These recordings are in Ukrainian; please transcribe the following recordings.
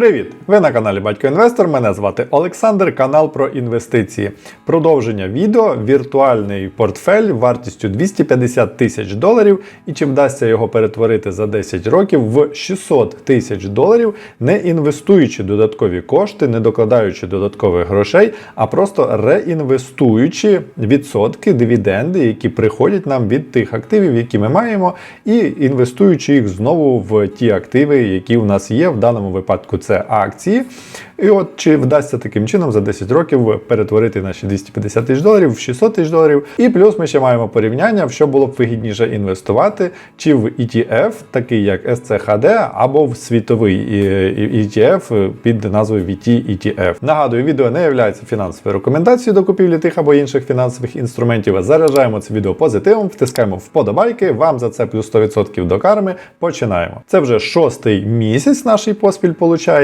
Привіт! Ви на каналі Батько Інвестор. Мене звати Олександр, канал про інвестиції. Продовження відео віртуальний портфель вартістю 250 тисяч доларів. І чи вдасться його перетворити за 10 років в 600 тисяч доларів, не інвестуючи додаткові кошти, не докладаючи додаткових грошей, а просто реінвестуючи відсотки, дивіденди, які приходять нам від тих активів, які ми маємо, і інвестуючи їх знову в ті активи, які у нас є. В даному випадку це акції. І от чи вдасться таким чином за 10 років перетворити наші 250 тисяч доларів в 600 тисяч доларів. І плюс ми ще маємо порівняння, в що було б вигідніше інвестувати, чи в ETF, такий як SCHD, або в світовий ETF під назвою VT ETF. Нагадую, відео не є фінансовою рекомендацією до купівлі тих або інших фінансових інструментів. Заряджаємо це відео позитивом, втискаємо вподобайки. Вам за це плюс 100% до карми. Починаємо. Це вже шостий місяць нашій поспіль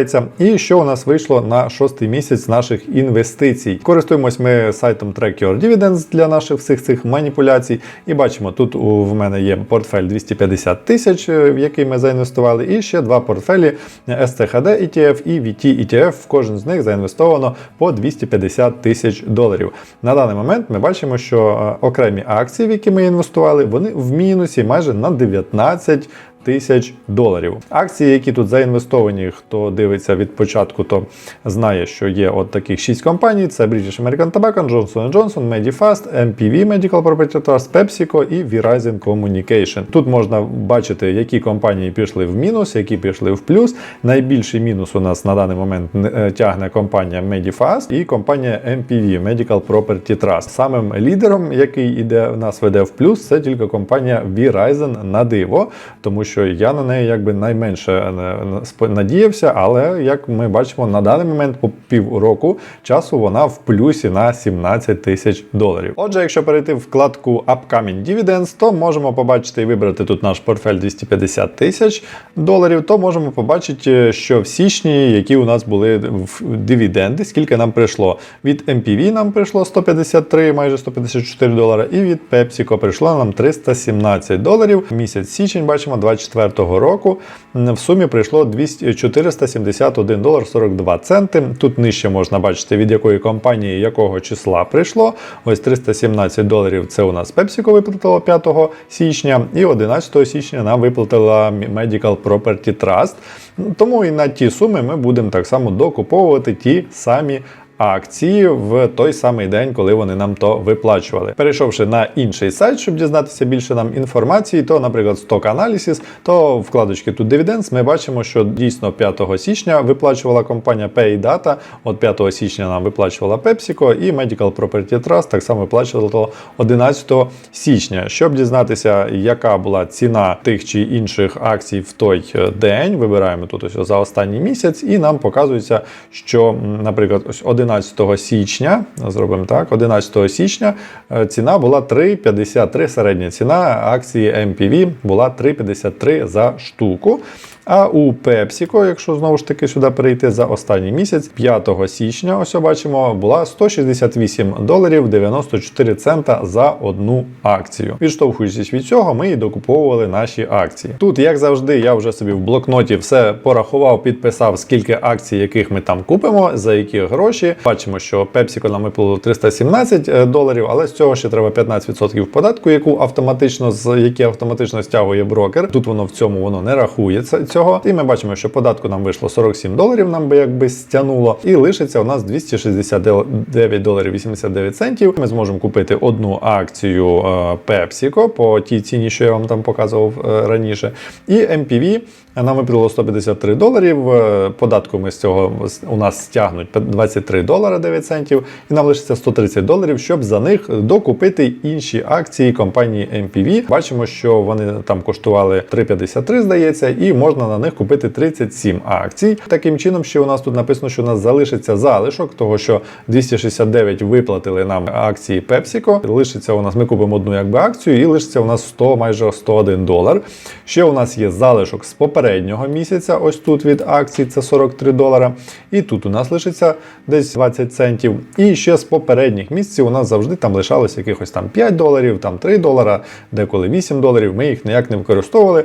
виходить. І що у нас вийшло на шостий місяць наших інвестицій? Користуємось ми сайтом Track Your Dividends для наших всіх цих маніпуляцій. І бачимо, тут у в мене є портфель 250 тисяч, е, в який ми заінвестували, і ще два портфелі STHD ETF і VT ETF. В кожен з них заінвестовано по 250 тисяч доларів. На даний момент ми бачимо, що е, окремі акції, в які ми інвестували, вони в мінусі майже на 19 тисяч доларів. Акції, які тут заінвестовані, хто дивиться від початку, то знає, що є от таких 6 компаній: це British American Tobacco, Johnson Johnson, Medifast, MPV Medical Property Trust, PepsiCo і Verizon Communication. Тут можна бачити, які компанії пішли в мінус, які пішли в плюс. Найбільший мінус у нас на даний момент е, тягне компанія Medifast і компанія MPV Medical Property Trust. Самим лідером, який іде нас веде в плюс, це тільки компанія Verizon на диво, тому що що я на неї якби найменше е, надіявся, але як ми бачимо, на даний момент по півроку часу вона в плюсі на 17 тисяч доларів. Отже, якщо перейти в вкладку Upcoming Dividends, то можемо побачити і вибрати тут наш портфель 250 тисяч доларів, то можемо побачити, що в січні, які у нас були дивіденди, скільки нам прийшло. Від MPV нам прийшло 153, майже 154 долара, і від PepsiCo прийшло нам 317 доларів. Місяць січень бачимо 24 2024 року в сумі прийшло 200, 471 долар 42 центи. Тут нижче можна бачити, від якої компанії якого числа прийшло. Ось 317 доларів це у нас PepsiCo виплатило 5 січня, і 11 січня нам виплатила Medical Property Trust. Тому і на ті суми ми будемо так само докуповувати ті самі акції в той самий день, коли вони нам то виплачували. Перейшовши на інший сайт, щоб дізнатися більше нам інформації, то, наприклад, Stock Analysis, то вкладочки тут Dividends, ми бачимо, що дійсно 5 січня виплачувала компанія PayData, от 5 січня нам виплачувала PepsiCo і Medical Property Trust так само виплачувала 11 січня. Щоб дізнатися, яка була ціна тих чи інших акцій в той е, день, вибираємо тут ось за останній місяць, і нам показується, що, наприклад, ось 11 11 січня, зробимо так, 11 січня е, ціна була 3,53 середня ціна акції MPV була 3,53 за штуку. А у PepsiCo, якщо знову ж таки сюди перейти за останній місяць, 5 січня, ось бачимо, була 168 доларів 94 цента за одну акцію. Відштовхуючись від цього, ми і докуповували наші акції. Тут, як завжди, я вже собі в блокноті все порахував, підписав, скільки акцій, яких ми там купимо, за які гроші. Бачимо, що PepsiCo нам виплатило 317 е, доларів, але з цього ще треба 15% податку, яку автоматично з які автоматично стягує брокер. Тут воно в цьому воно не рахується цього. І ми бачимо, що податку нам вийшло 47 доларів, нам би якби стягнуло, і лишиться у нас 269 доларів 89 центів. Ми зможемо купити одну акцію е, PepsiCo по тій ціні, що я вам там показував е, раніше. І MPV нам виплатило 153 доларів. Е, податку ми з цього у нас стягнуть 23 долара 9 центів, і нам лишиться 130 доларів, щоб за них докупити інші акції компанії MPV. Бачимо, що вони там коштували 3,53, здається, і можна на них купити 37 акцій. Таким чином, ще у нас тут написано, що у нас залишиться залишок, того що 269 виплатили нам акції PepsiCo. Лишиться у нас, ми купимо одну якби акцію, і лишиться у нас 100, майже 101 долар. Ще у нас є залишок з попереднього місяця. Ось тут від акцій це 43 долара. І тут у нас лишиться десь 20 центів. І ще з попередніх місяців у нас завжди там лишалось якихось там 5 доларів, там 3 долара, деколи 8 доларів. Ми їх ніяк не використовували.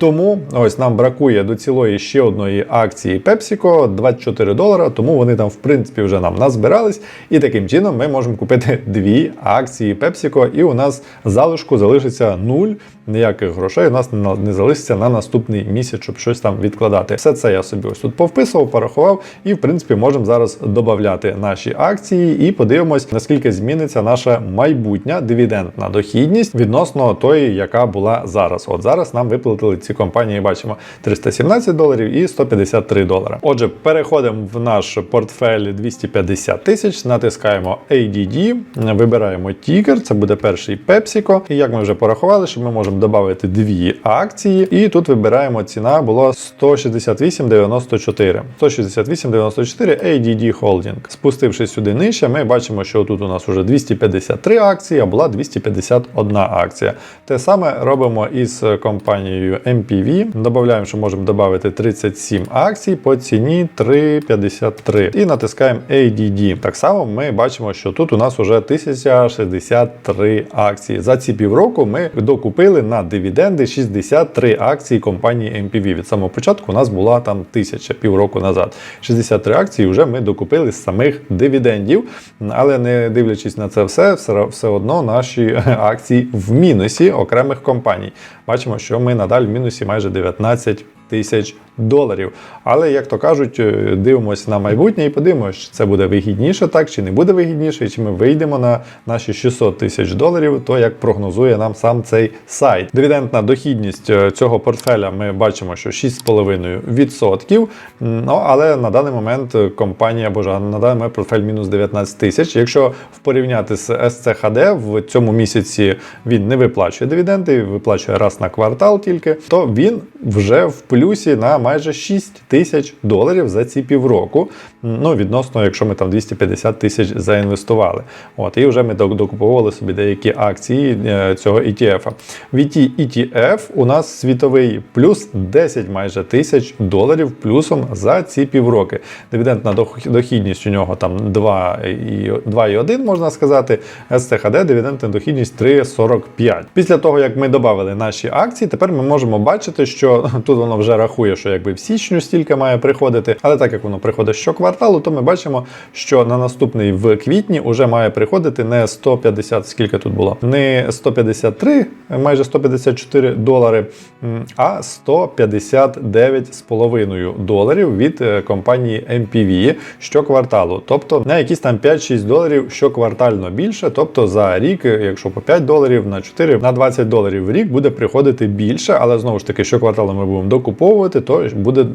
Тому ось нам бракує до цілої ще одної акції PepsiCo 24 долара, тому вони там в принципі вже нам назбирались. І таким чином ми можемо купити дві акції PepsiCo, і у нас залишку залишиться нуль. Ніяких грошей у нас не залишиться на наступний місяць, щоб щось там відкладати. Все це я собі ось тут повписував, порахував, і в принципі можемо зараз додати наші акції і подивимось, наскільки зміниться наша майбутня дивідендна дохідність відносно тої, яка була зараз. От зараз нам виплатили ці компанії, бачимо 317 доларів і 153 долара. Отже, переходимо в наш портфель 250 тисяч, натискаємо ADD, вибираємо тікер, це буде перший PepsiCo. І як ми вже порахували, що ми можемо додати дві акції, і тут вибираємо ціна була 168,94. 168,94 ADD Holding. Спустившись сюди нижче, ми бачимо, що тут у нас вже 253 акції, а була 251 акція. Те саме робимо із компанією MPV. Додаємо, що можемо додати 37 акцій по ціні 3,53. І натискаємо ADD. Так само ми бачимо, що тут у нас вже 1063 акції. За ці півроку ми докупили на дивіденди 63 акції компанії MPV. Від самого початку у нас була там тисяча півроку назад. 63 акції вже ми докупили з самих дивідендів. Але не дивлячись на це все, все одно наші акції в мінусі окремих компаній. Бачимо, що ми надалі в мінусі майже 19 тисяч доларів. Але, як то кажуть, е, дивимося на майбутнє і подивимося, чи це буде вигідніше, так чи не буде вигідніше, і чи ми вийдемо на наші 600 тисяч доларів, то як прогнозує нам сам цей сайт. Дивідендна дохідність е, цього портфеля ми бачимо, що 6,5%. Ну, але на даний момент компанія або ж на даний момент портфель мінус 19 тисяч. Якщо порівняти з SCHD, в цьому місяці він не виплачує дивіденди, виплачує раз на квартал тільки, то він вже в плюсі на майже 6 тисяч доларів за ці півроку. Ну, відносно, якщо ми там 250 тисяч заінвестували. От, і вже ми докуповували собі деякі акції е, цього ETF. VT ETF у нас світовий плюс 10 майже тисяч доларів плюсом за ці півроки. Дивідендна дохідність у нього там 2,1, можна сказати. STHD дивідендна дохідність 3,45. Після того, як ми додали наші акції, тепер ми можемо бачити, що тут воно вже рахує, що якби в січню стільки має приходити, але так як воно приходить щокварталу, то ми бачимо, що на наступний в квітні вже має приходити не 150, скільки тут було, не 153, майже 154 долари, а 159,5 доларів від е, компанії MPV щокварталу. Тобто на якісь там 5-6 доларів щоквартально більше. Тобто за рік, якщо по 5 доларів на 4, на 20 доларів в рік буде приходити більше, але знову ж таки, щокварталу ми будемо докуповувати, то буде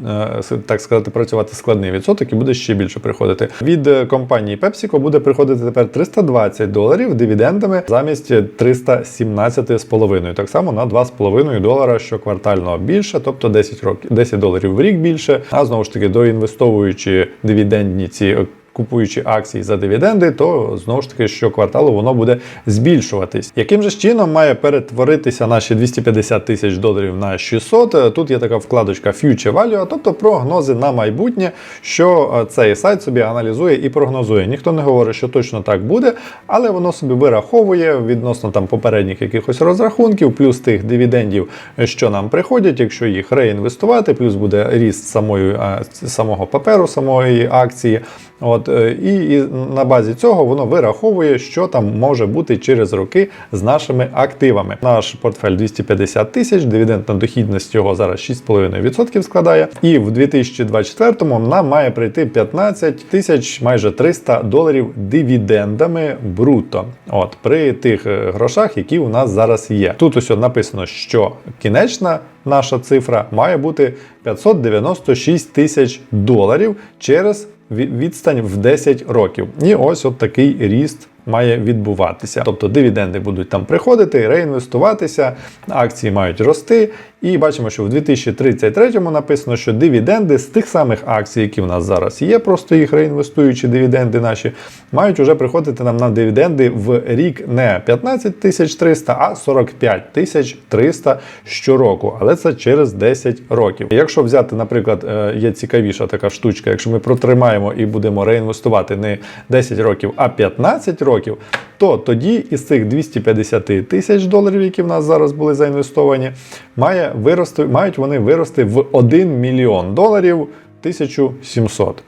е, так сказати працювати складний відсоток і буде ще більше приходити. Від е, компанії PepsiCo буде приходити тепер 320 доларів дивідендами замість 317,5. Так само на 2,5 долара щоквартально більше, тобто 10 років 10 доларів в рік більше. А знову ж таки, доінвестовуючи дивідендні ці купуючи акції за дивіденди, то знову ж таки щокварталу воно буде збільшуватись. Яким же чином має перетворитися наші 250 тисяч доларів на 600? Тут є така вкладочка Future Value, тобто прогнози на майбутнє, що е, цей сайт собі аналізує і прогнозує. Ніхто не говорить, що точно так буде, але воно собі вираховує відносно там попередніх якихось розрахунків, плюс тих дивідендів, що нам приходять, якщо їх реінвестувати, плюс буде ріст самої, е, самого паперу, самої акції. От, е, І, і на базі цього воно вираховує, що там може бути через роки з нашими активами. Наш портфель 250 тисяч, дивідендна дохідність його зараз 6,5% складає. І в 2024 нам має прийти 15 тисяч майже 300 доларів дивідендами бруто. От При тих е, грошах, які у нас зараз є. Тут ось написано, що кінечна наша цифра має бути 596 тисяч доларів через відстань в 10 років. І ось от такий ріст має відбуватися. Тобто дивіденди будуть там приходити, реінвестуватися, акції мають рости. І бачимо, що в 2033-му написано, що дивіденди з тих самих акцій, які в нас зараз є, просто їх реінвестуючи, дивіденди наші, мають вже приходити нам на дивіденди в рік не 15 тисяч 300, а 45 тисяч 300 щороку. Але це через 10 років. Якщо взяти, наприклад, е, є цікавіша така штучка, якщо ми протримаємо і будемо реінвестувати не 10 років, а 15 років років, то тоді із цих 250 тисяч доларів, які в нас зараз були заінвестовані, має вирости, мають вони вирости в 1 мільйон доларів 1700.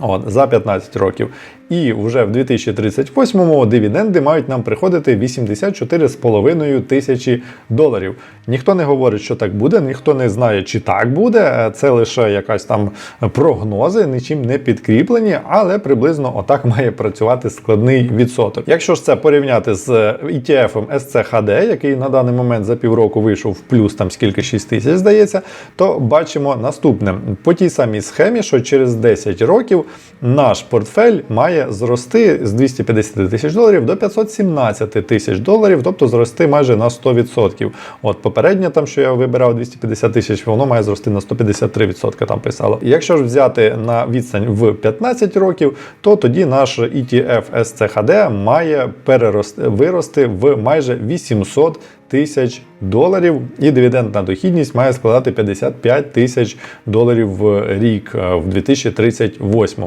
От, за 15 років. І вже в 2038-му дивіденди мають нам приходити 84,5 тисячі доларів. Ніхто не говорить, що так буде, ніхто не знає, чи так буде. Це лише якась там прогнози, нічим не підкріплені, але приблизно отак має працювати складний відсоток. Якщо ж це порівняти з ETF SCHD, який на даний момент за півроку вийшов в плюс там скільки 6 тисяч, здається, то бачимо наступне: по тій самій схемі, що через 10 років наш портфель має зрости з 250 тисяч доларів до 517 тисяч доларів, тобто зрости майже на 100%. От попереднє там, що я вибирав 250 тисяч, воно має зрости на 153%, там писало. Якщо ж взяти на відстань в 15 років, то тоді наш ETF SCHD має перерости, вирости в майже 800 тисяч доларів, і дивідендна дохідність має складати 55 тисяч доларів в рік е, в 2038.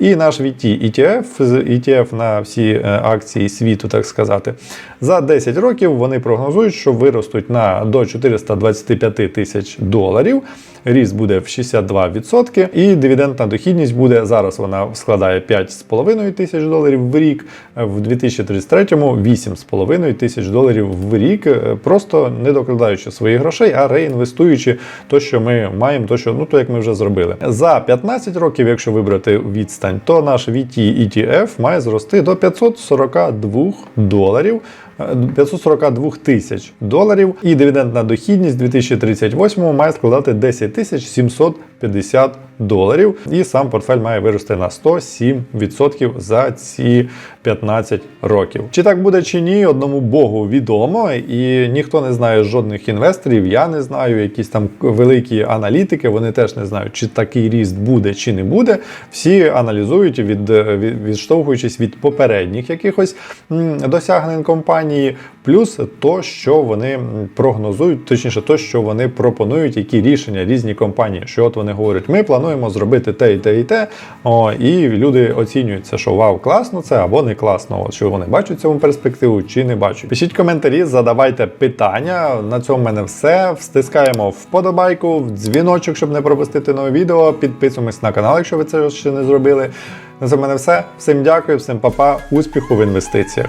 І наш VT ETF, ETF на всі е, акції світу, так сказати, за 10 років вони прогнозують, що виростуть на до 425 тисяч доларів. Ріст буде в 62%, і дивідендна дохідність буде зараз. Вона складає 5,5 тисяч доларів в рік, в 2033-му 8,5 тисяч доларів в рік, е, просто не докладаючи своїх грошей, а реінвестуючи то, що ми маємо, то що ну то як ми вже зробили. За 15 років, якщо вибрати відстань, то наш VT ETF має зрости до 542 доларів. 542 тисяч доларів, і дивідендна дохідність 2038 має складати 10 тисяч 750 доларів. І сам портфель має вирости на 107% за ці 15 років. Чи так буде чи ні, одному Богу відомо, і ніхто не знає жодних інвесторів. Я не знаю, якісь там великі аналітики. Вони теж не знають, чи такий ріст буде, чи не буде. Всі аналізують від, від відштовхуючись від попередніх якихось досягнень компанії, плюс то, що вони прогнозують, точніше, то, що вони пропонують, які рішення різні компанії. Що от вони говорять, ми плануємо зробити те і те і те. О, і люди оцінюють це, що вау, класно це або не класно. От що вони бачать цьому перспективу чи не бачать. Пишіть коментарі, задавайте питання. На цьому в мене все. Стискаємо вподобайку, в дзвіночок, щоб не пропустити нове відео. Підписуємось на канал, якщо ви це ще не зробили. На цьому в мене все. Всім дякую, всім па-па, успіху в інвестиціях.